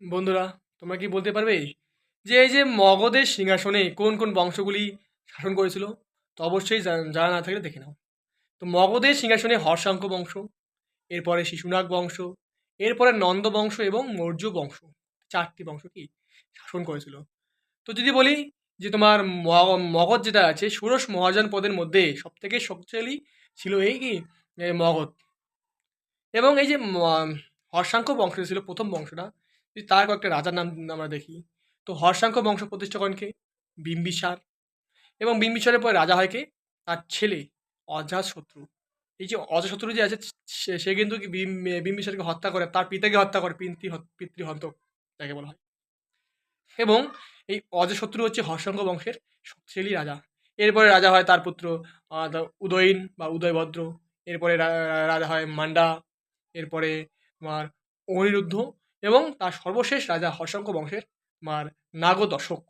বন্ধুরা, তোমরা কি বলতে পারবে যে এই যে মগধের সিংহাসনে কোন কোন বংশগুলি শাসন করেছিল? তো অবশ্যই জানা না থাকলে দেখে নাও। তো মগধের সিংহাসনে হর্ষাঙ্ক বংশ, এরপরে শিশুনাগ বংশ, এরপরে নন্দ বংশ এবং মৌর্য বংশ, চারটি বংশ কি শাসন করেছিল। তো যদি বলি যে তোমার মগধ যেটা আছে ষোড়শ মহাজন পদের মধ্যে সব থেকে শক্তিশালী ছিল এই কি? মগধ। এবং এই যে হর্ষাঙ্ক বংশ ছিল প্রথম বংশটা তার কয়েকটা রাজার নাম আমরা দেখি। তো হর্ষাঙ্ক বংশ প্রতিষ্ঠা করেন কে বিম্বিসার এবং বিম্বিসারের পরে রাজা হয় কে? তার ছেলে অজাতশত্রু এই যে অজাতশত্রু যে আছে, সে কিন্তু কি বিম- বিম্বিসারকে হত্যা করে, তার পিতাকে হত্যা করে, পিতৃ পিতৃহন্তক যাকে বলা হয়। এবং এই অজশত্রু হচ্ছে হর্ষাঙ্ক বংশের শক্তিশালী রাজা। এরপরে রাজা হয় তার পুত্র উদয়ন বা উদয়ভদ্র। এরপরে রাজা হয় মান্ডা। এরপরে তোমার অনিরুদ্ধ এবং তার সর্বশেষ রাজা হর্ষাঙ্ক বংশের মার নাগদশক।